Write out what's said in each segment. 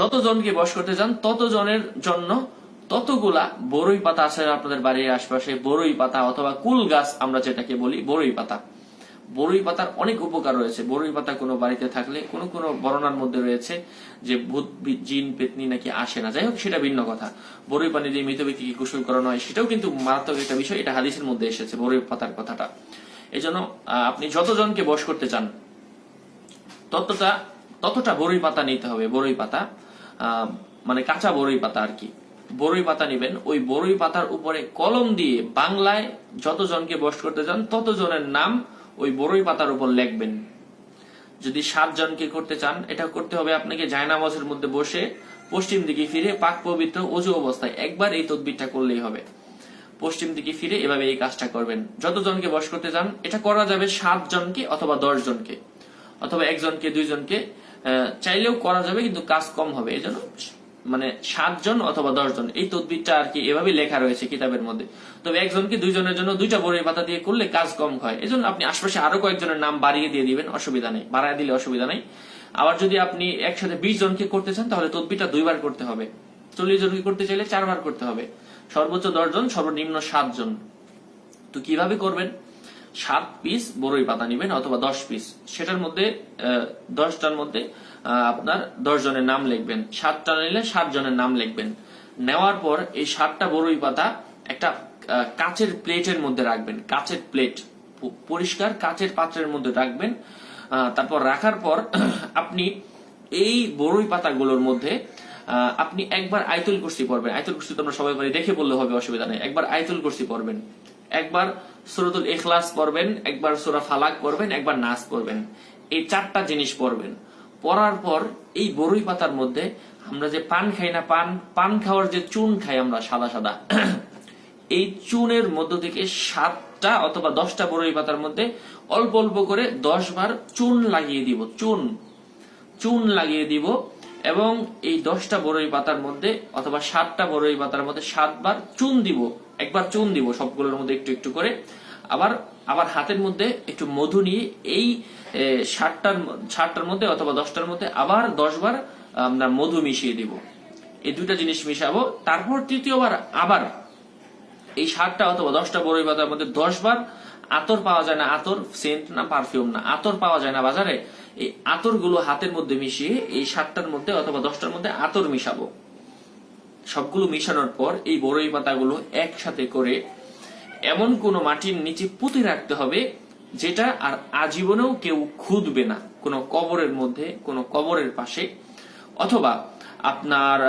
যতজনকে বস করতে চান, ততজনের জন্য ততগুলা বড়ই পাতা আছে আপনাদের বাড়ির আশপাশে বড়ই পাতা অথবা কুল গাছ আমরা যেটাকে বলি বড়ই পাতা। বড়ই পাতার অনেক উপকার রয়েছে। বড়ই পাতা কোনো বাড়িতে থাকলে, কোনো কোনো বর্ণার মধ্যে রয়েছে যে ভূত জিন, পেতনি নাকি আসে না। যাই হোক, সেটা ভিন্ন কথা। বড়ই পানি দিয়ে মৃত ব্যক্তিকে কুশল করানো হয়, সেটাও কিন্তু মারাত্মক একটা বিষয়। এটা হাদিসের মধ্যে এসেছে বড়ই পাতার কথাটা। এই জন্য আপনি যতজনকে বস করতে চান, ততটা ততটা বড়ই পাতা নিতে হবে বড়ই পাতা। মানে কাঁচা বড়ই পাতা আর কি। বড়ই পাতা নেবেন। ওই বড়ই পাতার উপরে কলম দিয়ে বাংলায় যতজনকে বস করতে চান, ততজনের নাম ওই বড়ই পাতার উপর লিখবেন। যদি সাত জনকে করতে চান, এটা করতে হবে আপনাকে জায়নামাজের মধ্যে বসে পশ্চিম দিকে ফিরে পাক পবিত্র অজু অবস্থায় একবার এই তদবিরটা করলেই হবে। পশ্চিম দিকে ফিরে এভাবে এই কাজটা করবেন। যতজনকে বস করতে চান, এটা করা যাবে সাত জনকে অথবা দশ জনকে অথবা একজনকে, দুইজনকে। চাইলেও করা যাবে, কিন্তু কাজ কম হবে। এই জন্য মানে সাতজন অথবা দশজন, এই তদবিরটা আর কি এভাবে লেখা রয়েছে কিতাবের মধ্যে। তবে একজনকে দুইজনের জন্য দুইটা বড়ই পাতা দিয়ে করলে কাজ কম হয়। এই জন্য আপনি আশপাশে আরও কয়েকজনের নাম বাড়িয়ে দিয়ে দিবেন, অসুবিধা নেই, বাড়ায় দিলে অসুবিধা নেই। আবার যদি আপনি একসাথে বিশ জনকে করতে চান, তাহলে তদবিরটা দুইবার করতে হবে। চল্লিশ জনকে করতে চাইলে চারবার করতে হবে। সর্বোচ্চ দশজন, সর্বনিম্ন সাতজন। তো কীভাবে করবেন? সাত পিস বড়ই পাতা নেবেন অথবা দশ পিস সেটার মধ্যে দশটার মধ্যে আপনার দশ জনের নাম লিখবেন। সাতটা নিলে সাত জনের নাম লিখবেন। নেওয়ার পর এই সাতটা বড়ই পাতা একটা কাচের প্লেটের মধ্যে রাখবেন। কাচের প্লেট। পরিষ্কার কাচের পাত্রের মধ্যে রাখবেন। তারপর রাখার পর আপনি এই বড়ই পাতাগুলোর মধ্যে আপনি একবার আয়তুল কুরসি পড়বেন। আয়তুল কুরসি তোমরা সবাই পারি, দেখে বললে হবে, অসুবিধা নেই। একবার আয়তুল কুরসি পড়বেন। একবার সুরতুল ইখলাস পড়বেন, একবার সুরা ফালাক পড়বেন, একবার নাস পড়বেন। এই চারটা জিনিস পড়বেন। পড়ার পর এই বরুই পাতার মধ্যে আমরা যে পান খাই না, পান পান খাওয়ার যে চুন খাই আমরা সাদা সাদা, এই চুনের মধ্য থেকে সাতটা অথবা দশটা বড়ই পাতার মধ্যে অল্প অল্প করে দশ বার চুন লাগিয়ে দিব, চুন চুন লাগিয়ে দিব এবং এই দশটা বড়ই পাতার মধ্যে অথবা সাতটা বড়ই পাতার মধ্যে সাতবার চুন দিব। একবার চুন দিব সবগুলোর মধ্যে একটু একটু করে। আবার আবার হাতের মধ্যে একটু মধু নিয়ে এই ষাটটার ষাটটার মধ্যে অথবা দশটার মধ্যে আবার দশবার আমরা মধু মিশিয়ে দিব। এই দুইটা জিনিস মিশাবো। তারপর তৃতীয়বার আবার এই সাতটা অথবা দশটা বড়ই পাতার মধ্যে দশ বার আতর পাওয়া যায় না, আতর, সেন্ট না পারফিউম না, আতর পাওয়া যায় না বাজারে। এই আতরগুলো হাতের মধ্যে মিশিয়ে এই সাতটার মধ্যে অথবা দশটার মধ্যে আতর মিশাবো। সবগুলো মিশানোর পর এই বড়ই পাতাগুলো একসাথে করে এমন কোন মাটির নিচে পুঁতে রাখতে হবে যেটা আর আজীবনেও কেউ খুঁজবে না, কোনো কবরের মধ্যে, কোনো কবরের পাশে। অথবা আপনার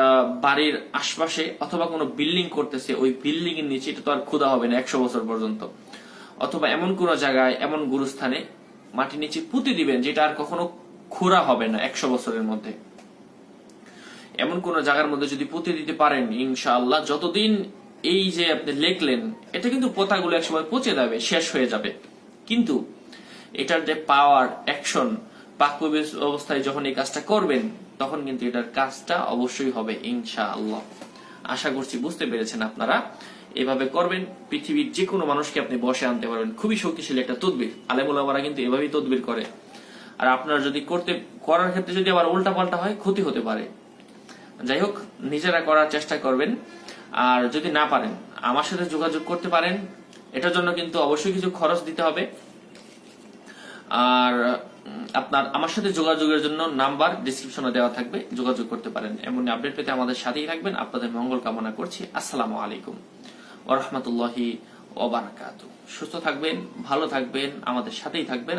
বাড়ির আশপাশে অথবা কোনো বিল্ডিং করতেছে, ওই বিল্ডিং এর নিচে এটা তো আর ক্ষুধা হবে না একশো বছর পর্যন্ত। অথবা এমন কোন জায়গায়, এমন গুরুস্থানে মাটির নিচে পুঁতে দিবেন যেটা আর কখনো খোরা হবে না একশো বছরের মধ্যে। এমন কোন জায়গার মধ্যে যদি পুঁতে দিতে পারেন, ইনশাআল্লাহ, যতদিন এই যে আপনি লেখলেন, এটা কিন্তু পোতাগুলো একসময় পচে যাবে, শেষ হয়ে যাবে। কিন্তু এটার যে পাওয়ার অ্যাকশন পাক অবস্থায় যখন এই কাজটা করবেন, তখন কিন্তু এটার কাজটা অবশ্যই হবে, ইনশাআল্লাহ। আশা করছি বুঝতে পেরেছেন আপনারা। এভাবে করবেন, পৃথিবীর যে কোনো মানুষকে আপনি বসে আনতে পারবেন। খুবই শক্তিশালী একটা তদবির। আলেমুলামারা কিন্তু এভাবেই তদবির করে। আর আপনারা যদি করতে, করার ক্ষেত্রে যদি আবার উল্টা পাল্টা হয়, ক্ষতি হতে পারে। যাই হোক নিজেরা করার চেষ্টা করবেন। আর যদি না পারেন, আমার সাথে যোগাযোগ করতে পারেন। এটার জন্য কিন্তু অবশ্যই কিছু খরচ দিতে হবে। আর আপনার, আমার সাথে যোগাযোগের জন্য নাম্বার ডিসক্রিপশনে দেওয়া থাকবে। যোগাযোগ করতে পারেন। এমন আপডেট পেতে আমাদের সাথেই থাকবেন। আপনাদের মঙ্গল কামনা করছি। আসসালামু আলাইকুম ওরহমতুল্লাহি ওবারাকাতু সুস্থ থাকবেন, ভালো থাকবেন, আমাদের সাথেই থাকবেন।